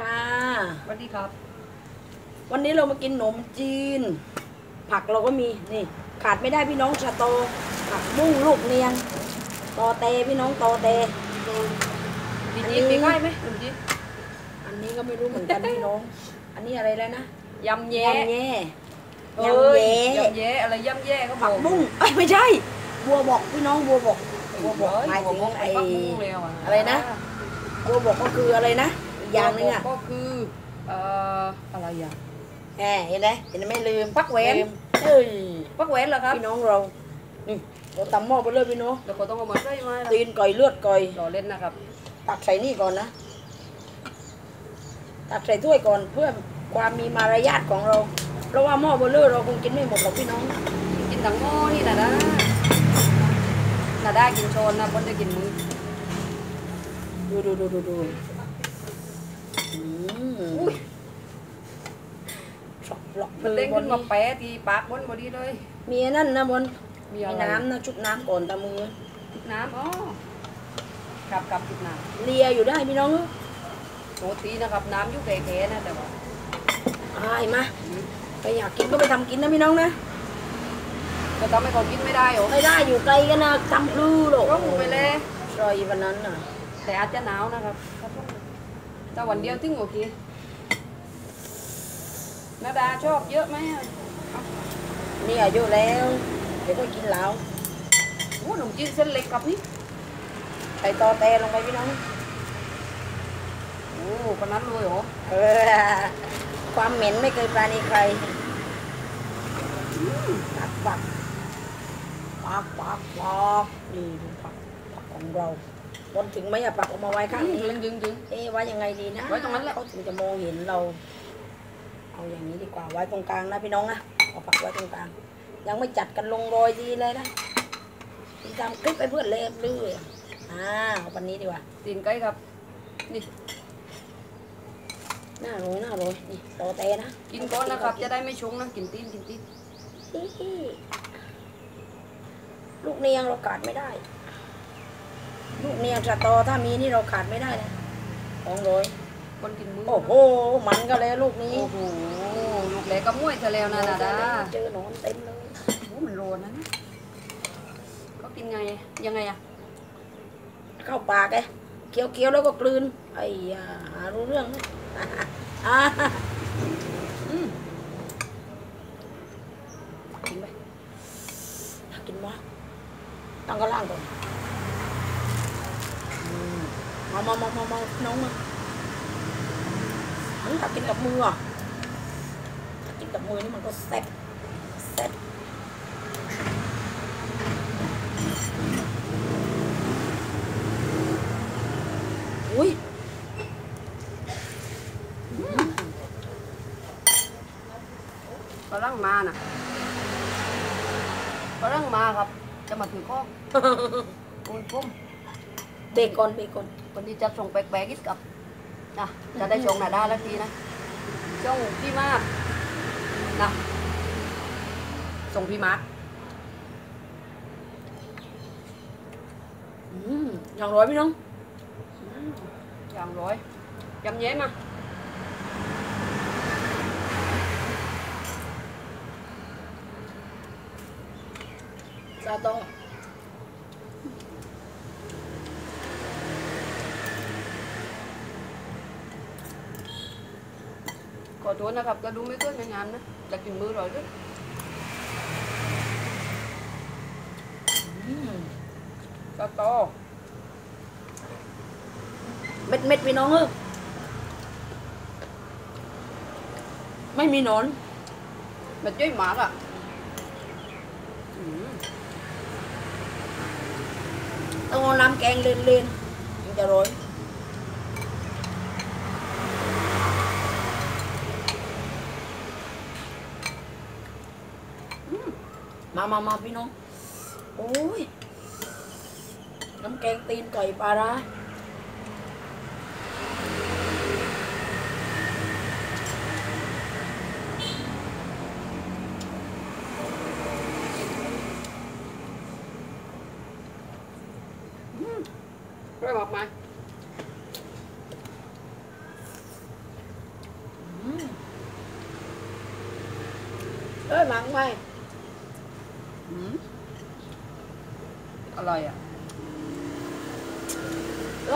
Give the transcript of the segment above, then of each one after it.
ค่ะ สวัสดีครับ วันนี้เรามากินขนมจีน ผักเราก็มีนี่ ขาดไม่ได้พี่น้องชาโต ผักบุ้งลูกเนียงตอเตพี่น้องตอเตมีอันนี้จีนมีไข่ไหมขนมจีนอันนี้ก็ไม่รู้เหมือนกันพี่น้อง อันนี้อะไรแล้วนะยำแย่ยำแย่เอ้ยำแย่ยยำแย่อะไรยำแย่เขาบผัอกกบุ้งเอ้ยไม่ใช่ บัวบอกพี่น้องบัวบอกบัวบอกหมายถึงไอ้ไอ้ผักบุ้งแล้วอะไรนะบัวบอกก็คืออะไรนะ อีกอย่างหนึงอะก็คือเอ่ออะไรอะแหมเห็นไหมเห็นไหมไม่ลืมปักแหวนลืมเอ้ยปักแหวนเหรอครับพี่น้องเรานี่เราตำหม้อไปเลยพี่น้องเดี๋ยวเขาต้องเอามาใส่ไหมล่ะตีนก่อยเลือดก่อย รอเล่นนะครับตักใส่นี่ก่อนนะ ตักใส่ถ้วยก่อนเพื่อความมีมารยาทของเรา เพราะว่าหม้อเบลเลอร์เราคงกินไม่หมดหรอกพี่น้อง กินถังหม้อนี่นะนะนาได้กินโชนนะบนจะกินมือ ดูดูดูดูดู อืมอุ้ยช็อกหลอกมันเด้งขึ้นมาแปะที่ปากบนบอดีเลย มีอันนั่นนะบนมีมีอะไรน้ำนะชุบน้ำก่อนตามือจิบน้ำอ๋อกับกับจิบน้เลียอยู่ได้พี่น้องำโหตีนะครับน้ำอยุ่แก่ๆนะแต่ว่าอายมาไปอยากกินก็ไปทำกินนะพี่น้องนะจะทำให้เขากินไม่ได้เหรอไม่ได้อยู่ไกลกันนะทำพลื้อหรอกก็หมูไปเลยรอยวันนั้นน่ะแต่อาจจะหนาวนะครับ แต่วันเดียวถึงโอเคนาดาชอบเยอะไหมอะนี่อายุแล้ว เดี๋ยวก็กินแล้วโอ้ขนมจีนเส้นเล็กครับนี่ใส่ตอแตลงไปพี่น้องโอ้ขนาดเลยเหรอเออความเหม็นไม่เคยปราณีใครปักปักปักปักปักนี่ดูผักผักของเรา บนถึงไหมอะปักออกมาไว้ข้างนี้ดึงดึงดึงเอ๊ะไว้ยังไงดีนะไว้ตรงนั้นแหละเขาถึงจะมองเห็นเรา เอาอย่างนี้ดีกว่าไว้ตรงกลางนะพี่น้องนะเอาปักไว้ตรงกลาง ยังไม่จัดกันลงรอยดีเลยนะพี่ทำคลิปไปเพื่อนเล็บเรื่อยอ่าเอาปันนี้ดีกว่าตีนไก่ครับนี่หน้าโรยหน้าโรยนี่ตอแตนะกินก่อนนะครับ จะได้ไม่ชงนะกินตีนกินตีนอี๋ลูกเนียงเราขาดไม่ได้ ลูกเนียงสตอถ้ามีนี่เราขาดไม่ได้นะสองร้อยคนกินมือโอ้โหมันก็แล้วลูกนี้โอ้โหลูกเล็กก็มุ่ยซะแล้วนะนาดาเจอหนอนเต็มเลยโอ้มันโรนนะนะเขากินไงยังไงอะเข้าปากไงเคี้ยวเคี้ยวๆแล้วก็กลืนไอ้ยาหารู้เรื่องไหมอ่าอืมกินไปกินวะตั้งกระล่างก่อนอืม มามามามามาน้องมาอันนี้ถ้ากินกับมืออะถ้ากินกับมือนี่มันก็แซ่บแซ่บอุ้ยฝรั่งมาน่ะฝรั่งมาครับ จะมาถือข้อโอ้ยผมเบรกก่อนเบรกก่อน คนที่จะส่งแปลกๆอีกกับนะจะได้ชงนาดาแล้วทีนะส่งพี่มากนะส่งพี่มาร์คอืมอย่างร้อยพี่น้องอย่างร้อยยำเย้มา ซาโตอ ขอโทษนะครับก็ดูไม่ค่อยงามนะแต่กินมือร่อยด้วยอืมก็โตเม็ดเม็ดๆพี่น้องเออไม่มีหนอนแบบช่วยหมาอะอืมต้องเอาน้ำแกงเลนเลนๆถึงจะร้อย มามามาพี่น้องโอ้ยน้ำแกงตีนไก่ปลาร้าอยหมักไหม อืมอร่อยอะ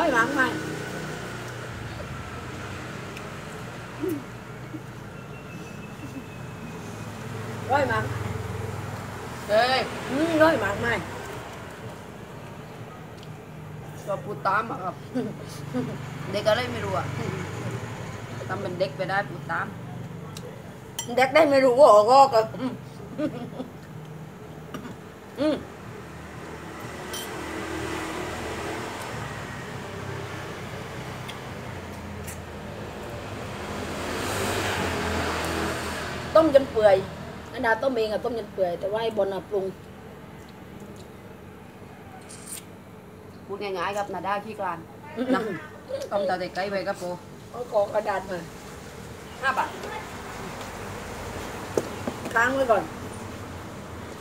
ร้อยหมักไหมร้อยหมักเฮ้ยอืมร้อยหมักไหมชอบพูดตามอะครับ เด็กอะไรไม่รู้อะทำเป็นเด็กไปได้พูดตาม เด็กได้ไม่รู้ว่าออกก็ก็อืมอืมต้ม จนเปื่อยอันดาต้มเองอะต้มจนเปื่อยแต่ว่าไอ้บนอะปรุงพูดง่ายๆครับนาด้าขี้กลานนะต้องตาเด็กไกลไปครับโปเอาของกระดาษมาห้าบาทค้างไว้ก่อน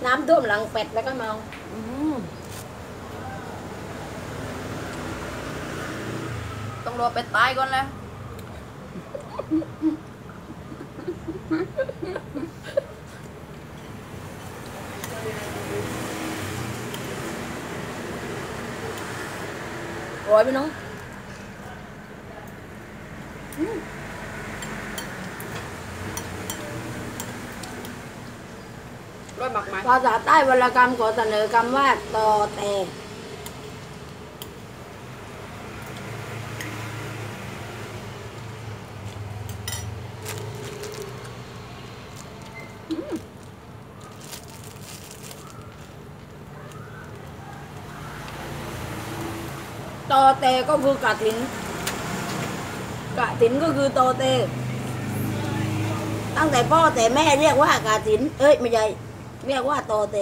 น้ำท่วมหลังเป็ดแล้วก็เมาอืมต้องรอเป็ดตายก่อนแล้ว โอ้ยพี่น้องร้อยหมักไหมภาษาใต้วรรณกรรมขอเสนอคำว่าตอแต่ ตอเตก็คือกะถิน กะถินก็คือตอเต ตั้งแต่พ่อแต่แม่เรียกว่ากะถิน เอ้ยไม่ใช่เรียกว่าตอเต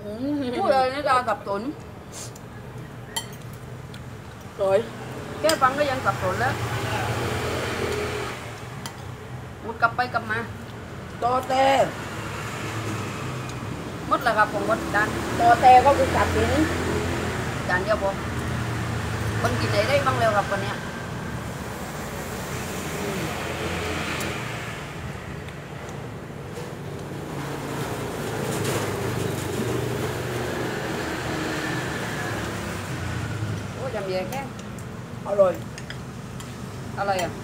อืมพูดเลยนะดาสับสนสวยแค่ฟังก็ยังสับสนแล้วห มดกลับไปกลับมาตอเตหมดแล้วครับผมหมดจานตอเตก็คือกะถินจานเดียวพอคนกินไหนได้บ้างแล้วครับวันเนี้ยโอ้ยำเย็นแค่อร่อยอะไรอะ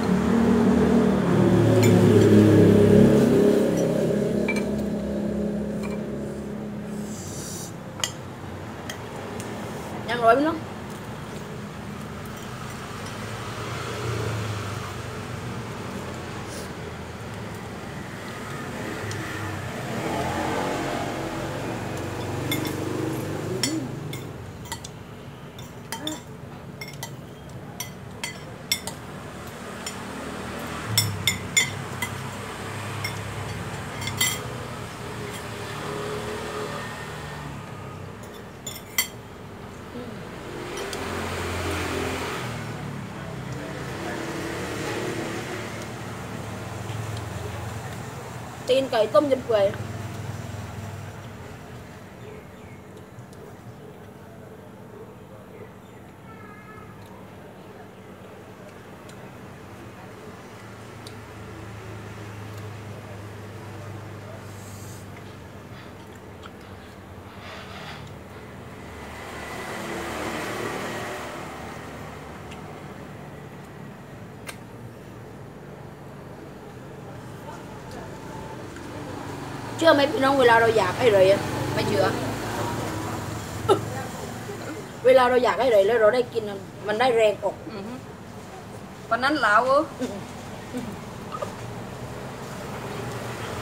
นขน มจีนที่ไปโรยก๋วยเตี๋ยวกูได้ ก็ตัวช่วย ก๋วยเตี๋ยวนะ กินตีนเดียวพอไม่อยากกินเยอะ หลายตีนเล็กจะมึน ยังอร่อยไหมน้องตีนไก่ต้มจนเปื่อย เชื่อไหมพี่น้องเวลาเราอยากให้เลยอะไม่เชื่อ เวลาเราอยากให้เลยแล้วเราได้กินมันมันได้แรงอกอือฮึวันนั้นเหลาเออ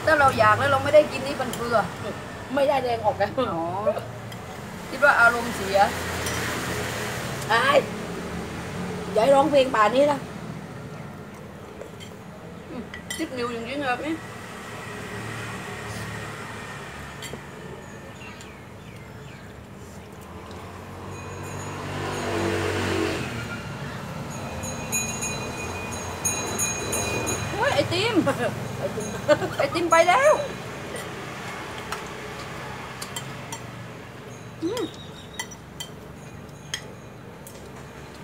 ถ้าเราอยากแล้วเราไม่ได้กินนี่มันเบื่อไม่ได้แรงอกนะอ๋อคิดว่าอารมณ์เสียไอ้อย่าให้ร้องเพลงป่านนี้นะจิบนิ้วอย่างนี้แบบนี้ อ อติม ไอติม ไอติมไปแล้วอืม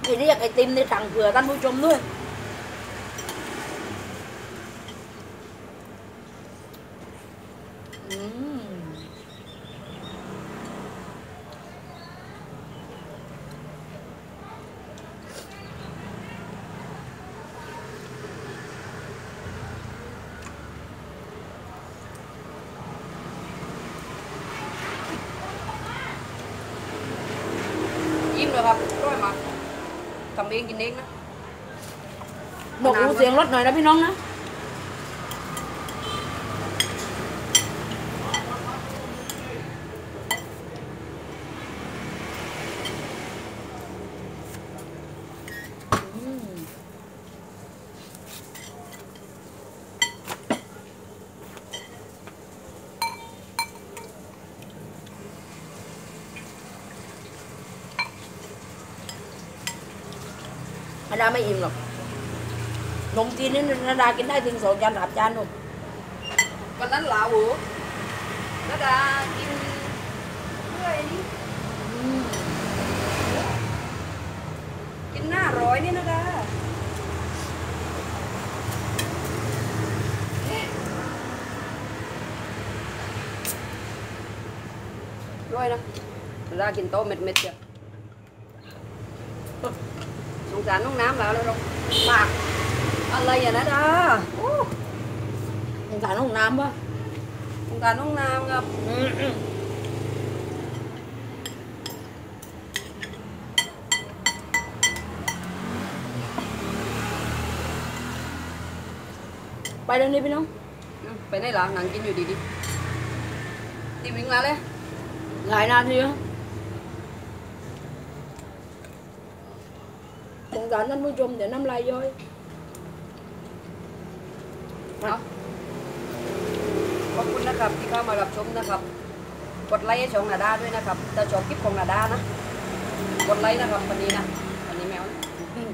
ไม่เรียกไอติมในสั่ง เผื่อท่านผู้ชมด้วยอืมยิ้มเลยครับร้อยมากทำเองกินเองนะบอกหูเสียงรถหน่อยนะพี่น้องนะ ดาไม่อิ่มหรอกนมจีนนี่นาดากินได้ถึงสองจานสามจานนู่นวันนั้นหลาหูนาดากินเพื่อไอ้นี่กินหน้าร้อยนี่นาดาร้อยนะนาดากินโต๊ะเม็ดเม็ดๆเดียว สงสารน้องน้ำแล้วแล้วลงปากอะไรอะนาดาโอ้สงสารห้องน้ำปะ ส งสารน้องน้ำครับอืมอืมไปเรื่องนี้พี่น้องอืมไปไหนล่ะหนังกินอยู่ดีดิตีวิ่งมาเลยหลายนาทีแล้วสงสารท่านผู้ชมเดี๋ยวน้ำลายย้อยเอาขอบคุณนะครับที่เข้ามารับชมนะครับ กดไลค์ให้ช่องนาดาด้วยนะครับถ้าชอบคลิปของนาดานะ กดไลค์นะครับวันนี้นะวันนี้แมวนะอืม